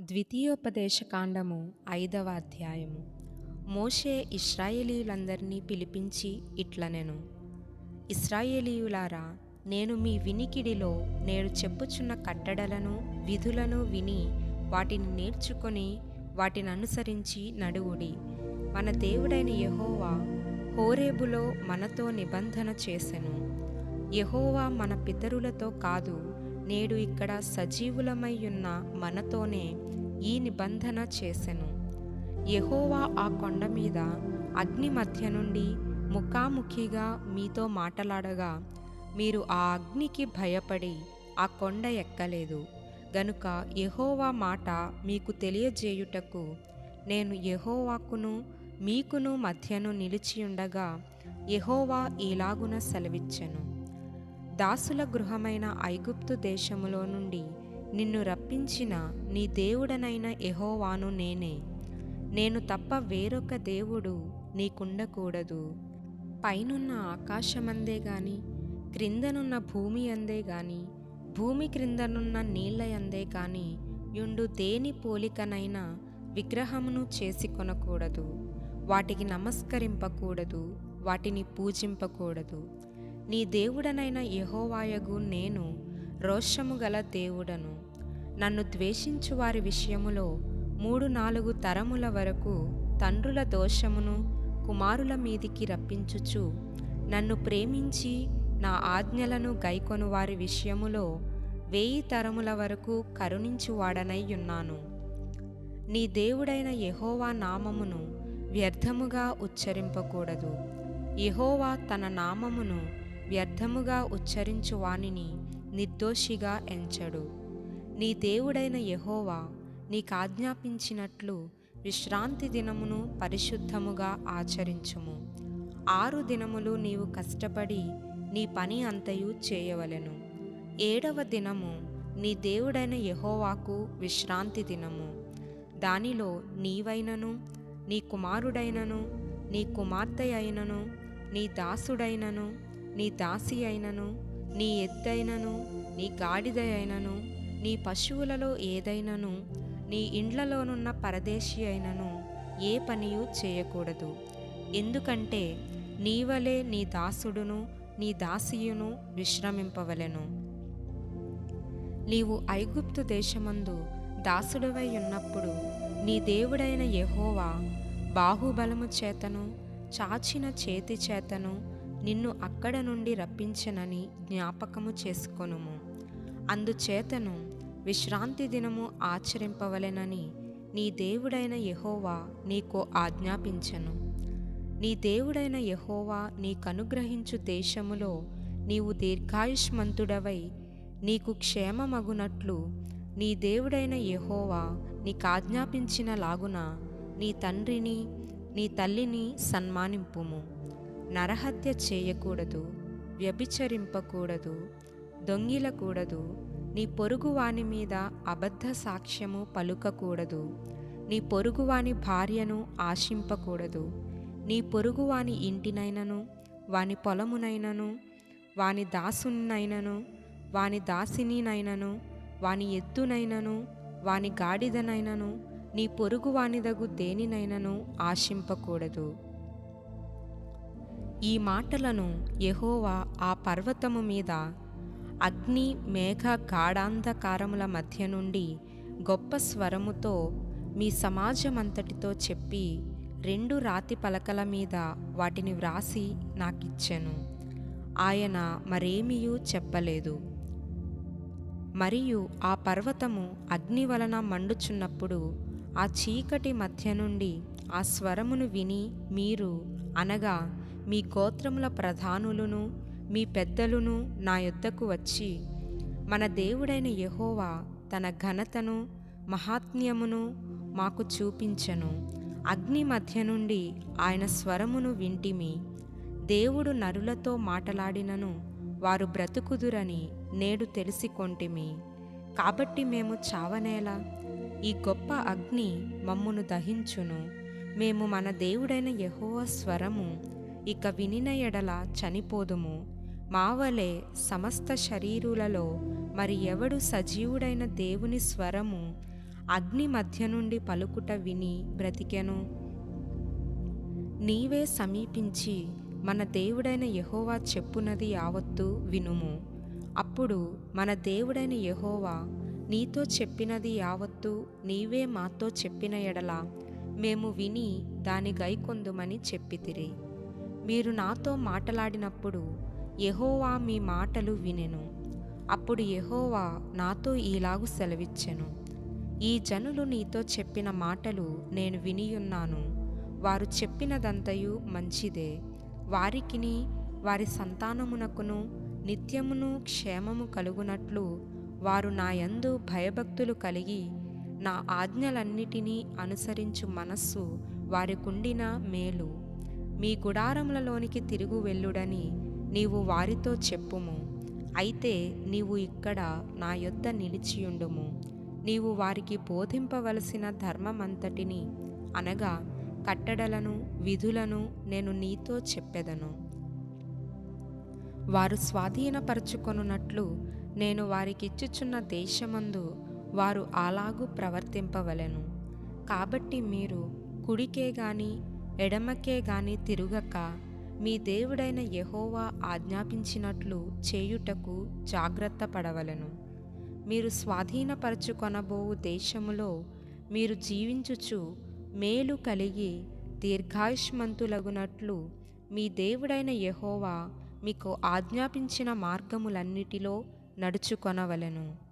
ద్వితీయోపదేశకాండము ఐదవ అధ్యాయము. మోషే ఇస్రాయేలీయులందరినీ పిలిపించి ఇట్లనెను. ఇస్రాయేలీయులారా నేను మీ వినికిడిలో నేడు చెప్పుచున్న కట్టడలను విధులను విని వాటిని నేర్చుకొని వాటిని అనుసరించి నడువుడి. మన దేవుడైన యహోవా హోరేబులో మనతో నిబంధన చేసెను. యహోవా మన పితరులతో కాదు నేడు ఇక్కడ సజీవులమై ఉన్న మనతోనే ఈ నిబంధన చేసెను. యహోవా ఆ కొండ మీద అగ్ని మధ్య నుండి ముఖాముఖిగా మీతో మాటలాడగా మీరు ఆ అగ్నికి భయపడి ఆ కొండ ఎక్కలేదు. గనుక యహోవా మాట మీకు తెలియజేయుటకు నేను యహోవాకును మీకును మధ్యను నిలిచియుండగా యహోవా ఈలాగున సెలవిచ్చెను. దాసుల గృహమైన ఐగుప్తు దేశములో నుండి నిన్ను రప్పించిన నీ దేవుడనైన ఎహోవాను నేనే. నేను తప్ప వేరొక దేవుడు నీకుండకూడదు. పైనున్న ఆకాశమందే గాని క్రిందనున్న భూమి అందే గాని భూమి క్రిందనున్న నీళ్ళయందే గాని యుండు దేని పోలికనైనా విగ్రహమును చేసి కొనకూడదు. వాటికి నమస్కరింపకూడదు వాటిని పూజింపకూడదు. నీ దేవుడనైన యహోవాయగు నేను రోషము గల దేవుడను. నన్ను ద్వేషించు వారి విషయములో మూడు నాలుగు తరముల వరకు తండ్రుల దోషమును కుమారుల మీదికి రప్పించుచు నన్ను ప్రేమించి నా ఆజ్ఞలను గైకొను వారి విషయములో వేయి తరముల వరకు కరుణించువాడనై ఉన్నాను. నీ దేవుడైన యహోవా నామమును వ్యర్థముగా ఉచ్చరింపకూడదు. యహోవా తన నామమును వ్యర్థముగా ఉచ్చరించు వానిని నిర్దోషిగా ఎంచడు. నీ దేవుడైన యహోవా నీకాజ్ఞాపించినట్లు విశ్రాంతి దినమును పరిశుద్ధముగా ఆచరించుము. ఆరు దినములు నీవు కష్టపడి నీ పని అంతయు చేయవలెను. ఏడవ దినము నీ దేవుడైన యహోవాకు విశ్రాంతి దినము. దానిలో నీవైనను నీ కుమారుడైనను నీ కుమార్తె అయినను నీ దాసుడైనను నీ దాసి అయినను నీ ఎద్దైనను నీ గాడిద అయినను నీ పశువులలో ఏదైనను నీ ఇండ్లలోనున్న పరదేశి అయినను ఏ పనియు చేయకూడదు. ఎందుకంటే నీవలే నీ దాసుడును నీ దాసియును విశ్రమింపవలెను. నీవు ఐగుప్తు దేశమందు దాసుడవై ఉన్నప్పుడు నీ దేవుడైన యహోవా బాహుబలము చేతను చాచిన చేతి చేతను నిన్ను అక్కడ నుండి రప్పించనని జ్ఞాపకము చేసుకొనుము. అందుచేతను విశ్రాంతి దినము ఆచరింపవలెనని నీ దేవుడైన యహోవా నీకు ఆజ్ఞాపించను. నీ దేవుడైన యహోవా నీకనుగ్రహించు దేశములో నీవు దీర్ఘాయుష్మంతుడవై నీకు క్షేమమగునట్లు నీ దేవుడైన యెహోవా నీకాజ్ఞాపించిన లాగున నీ తండ్రిని నీ తల్లిని సన్మానింపుము. నరహత్య చేయకూడదు వ్యభిచరింపకూడదు దొంగిలకూడదు నీ పొరుగువాని మీద అబద్ధ సాక్ష్యము పలుకకూడదు నీ పొరుగువాని భార్యను ఆశింపకూడదు నీ పొరుగువాని ఇంటినైనను వాని పొలమునైనను వాని దాసునైనను వాని దాసినినైనను వాని ఎత్తునైనను వాని గాడిదనైనను నీ పొరుగువానిదగు దేనినైనను ఆశింపకూడదు. ఈ మాటలను యహోవా ఆ పర్వతము మీద అగ్ని మేఘ గాఢాంధకారముల మధ్య నుండి గొప్ప స్వరముతో మీ సమాజమంతటితో చెప్పి రెండు రాతి పలకల మీద వాటిని వ్రాసి నాకిచ్చెను. ఆయన మరేమీయూ చెప్పలేదు. మరియు ఆ పర్వతము అగ్ని వలన మండుచున్నప్పుడు ఆ చీకటి మధ్య నుండి ఆ స్వరమును విని మీరు అనగా మీ గోత్రముల ప్రధానులను మీ పెద్దలను నా యొద్దకు వచ్చి మన దేవుడైన యహోవా తన ఘనతను మహాత్మ్యమును మాకు చూపించను. అగ్ని మధ్య నుండి ఆయన స్వరమును వింటిమి. దేవుడు నరులతో మాటలాడినను వారు బ్రతుకుదురని నేడు తెలిసికొంటిమి. కాబట్టి మేము చావనేలా? ఈ గొప్ప అగ్ని మమ్మును దహించును. మేము మన దేవుడైన యహోవ స్వరము ఇక వినిన ఎడల చనిపోదుము. మావలే సమస్త శరీరులలో మరి ఎవడు సజీవుడైన దేవుని స్వరము అగ్ని మధ్య నుండి పలుకుట విని బ్రతికెను. నీవే సమీపించి మన దేవుడైన యహోవా చెప్పునది యావత్తు వినుము. అప్పుడు మన దేవుడైన యహోవా నీతో చెప్పినది యావత్తు నీవే మాతో చెప్పిన ఎడల మేము విని దాని గైకొందుమని చెప్పితిరి. మీరు నాతో మాటలాడినప్పుడు యహోవా మీ మాటలు వినెను. అప్పుడు యహోవా నాతో ఈలాగు సెలవిచ్చెను. ఈ జనులు నీతో చెప్పిన మాటలు నేను వినియున్నాను. వారు చెప్పినదంతయు మంచిదే. వారికిని వారి సంతానమునకును నిత్యమును క్షేమము కలుగునట్లు వారు నా యందు భయభక్తులు కలిగి నా ఆజ్ఞలన్నిటినీ అనుసరించు మనస్సు వారికుండిన మేలు. మీ గుడారములలోనికి తిరుగు వెళ్ళుడని నీవు వారితో చెప్పుము. అయితే నీవు ఇక్కడ నా యొద్ద నిలిచియుండుము. నీవు వారికి బోధింపవలసిన ధర్మమంతటిని అనగా కట్టడలను విధులను నేను నీతో చెప్పెదను. వారు స్వాధీనపరచుకొనున్నట్లు నేను వారికిచ్చుచున్న దేశమందు వారు అలాగూ ప్రవర్తింపవలెను. కాబట్టి మీరు కుడికే గాని ఎడమకే గాని తిరుగక మీ దేవుడైన యహోవా ఆజ్ఞాపించినట్లు చేయుటకు జాగ్రత్త పడవలను. మీరు స్వాధీనపరచుకొనబోవు దేశములో మీరు జీవించుచు మేలు కలిగి దీర్ఘాయుష్మంతులగునట్లు మీ దేవుడైన యహోవా మీకు ఆజ్ఞాపించిన మార్గములన్నిటిలో నడుచుకొనవలెను.